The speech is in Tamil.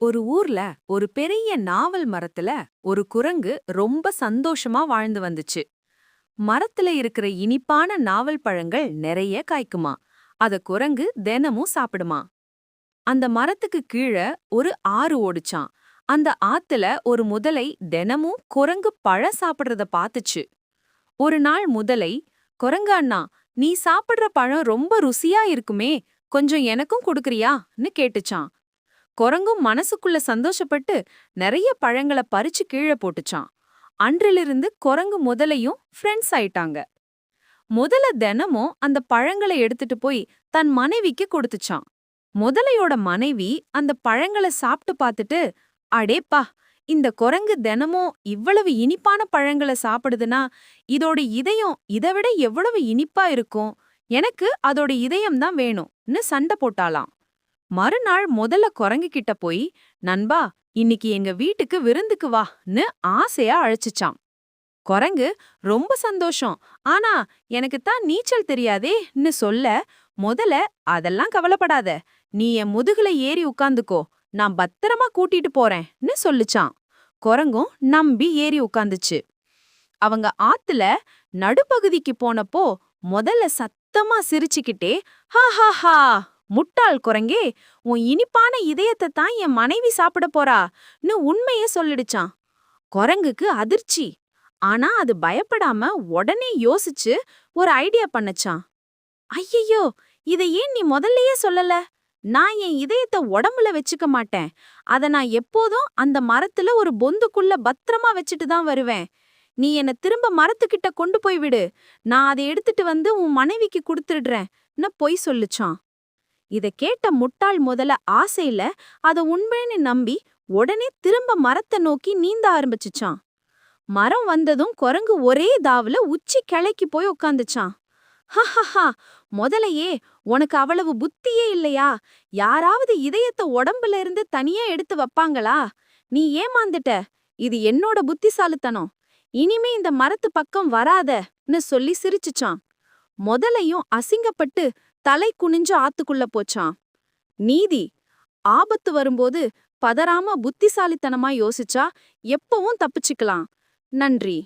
ஒரு ஊர்ல ஒரு பெரிய நாவல் மரத்துல ஒரு குரங்கு ரொம்ப சந்தோஷமா வாழ்ந்து வந்துச்சு. மரத்துல இருக்கிற இனிப்பான நாவல் பழங்கள் நிறைய காய்க்குமா. அத குரங்கு தினமும் சாப்பிடுமா. அந்த மரத்துக்கு கீழே ஒரு ஆறு ஓடிச்சான் அந்த ஆத்துல ஒரு முதலை தினமும் குரங்கு பழ சாப்பிடுறத பாத்துச்சு ஒரு நாள் முதலை குரங்கு அண்ணா நீ சாப்பிடுற பழம் ரொம்ப ருசியா இருக்குமே கொஞ்சம் எனக்கும் கொடுக்கறியான்னு கேட்டுச்சான் குரங்கும் மனசுக்குள்ள சந்தோஷப்பட்டு நிறைய பழங்கள பறிச்சு கீழே போட்டுச்சான் அன்றிலிருந்து குரங்கு முதலையும் ஃப்ரெண்ட்ஸ் ஆயிட்டாங்க. முதல தினமும் அந்த பழங்களை எடுத்துட்டு போய் தன் மனைவிக்கு கொடுத்துச்சான் முதலையோட மனைவி அந்த பழங்களை சாப்பிட்டு பார்த்துட்டு அடேப்பா இந்த குரங்கு தினமும் இவ்வளவு இனிப்பான பழங்களை சாப்பிடுதுன்னா இதோட இதயம் இதை விட எவ்வளவு இனிப்பா இருக்கும்? எனக்கு அதோட இதயம் தான் வேணும்னு சண்டை போட்டாலாம் மறுநாள் முதல்ல குரங்கு கிட்ட போய் நண்பா இன்னைக்கு எங்க வீட்டுக்கு விருந்துக்கு வான்னு ஆசையா அழைச்சிச்சான் குரங்கு ரொம்ப சந்தோஷம். ஆனா எனக்கு தான் நீச்சல் தெரியாதேன்னு சொல்ல முதல்ல அதெல்லாம் கவலைப்படாத. நீ என் முதுகுல ஏறி உட்காந்துக்கோ நான் பத்திரமா கூட்டிட்டு போறேன்னு சொல்லுச்சான் குரங்கும் நம்பி ஏறி உட்காந்துச்சு அவங்க ஆத்துல நடுப்பகுதிக்கு போனப்போ முதல்ல சத்தமா சிரிச்சுக்கிட்டே ஹா ஹா ஹா முட்டாள் குரங்கே உன் இனிப்பான இதயத்தை தான் என் மனைவி சாப்பிட போறான்னு உண்மைய சொல்லிடுச்சான். குரங்குக்கு அதிர்ச்சி. ஆனா அது பயப்படாம உடனே யோசிச்சு ஒரு ஐடியா பண்ணுச்சான். ஐயையோ இதை ஏன் நீ முதல்லயே சொல்லல? நான் என் இதயத்தை உடம்புல வச்சுக்க மாட்டேன். அத நான் எப்போதும் அந்த மரத்துல ஒரு பொந்துக்குள்ள பத்திரமா வச்சுட்டு தான் வருவேன். நீ என்னை திரும்ப மரத்துக்கிட்ட கொண்டு போய் விடு. நான் அதை எடுத்துட்டு வந்து உன் மனைவிக்கு கொடுத்துடுறேன்னு பொய் சொல்லுச்சான். இத கேட்ட முட்டாள் முதல்ல ஆசையில அத உண்மைன்னு நம்பி உடனே திரும்ப மரத்தை நோக்கி நீந்த ஆரம்பிச்சுச்சான். மரம் வந்ததும் குரங்கு ஒரே தாவுல உச்சி கிளைக்கு போய் உக்காந்துச்சான். ஹஹஹா முதலையே உனக்கு அவ்வளவு புத்தியே இல்லையா? யாராவது இதயத்த உடம்புல இருந்து தனியா எடுத்து வைப்பாங்களா? நீ ஏமாந்துட்ட. இது என்னோட புத்திசாலித்தனம். இனிமே இந்த மரத்து பக்கம் வராதன்னு சொல்லி சிரிச்சுச்சான். முதலையும் அசிங்கப்பட்டு தலை குனிஞ்சு ஆத்துக்குள்ள போச்சான் நீதி ஆபத்து வரும்போது பதறாம புத்திசாலித்தனமா யோசிச்சா எப்பவும் தப்பிச்சுக்கலாம். நன்றி.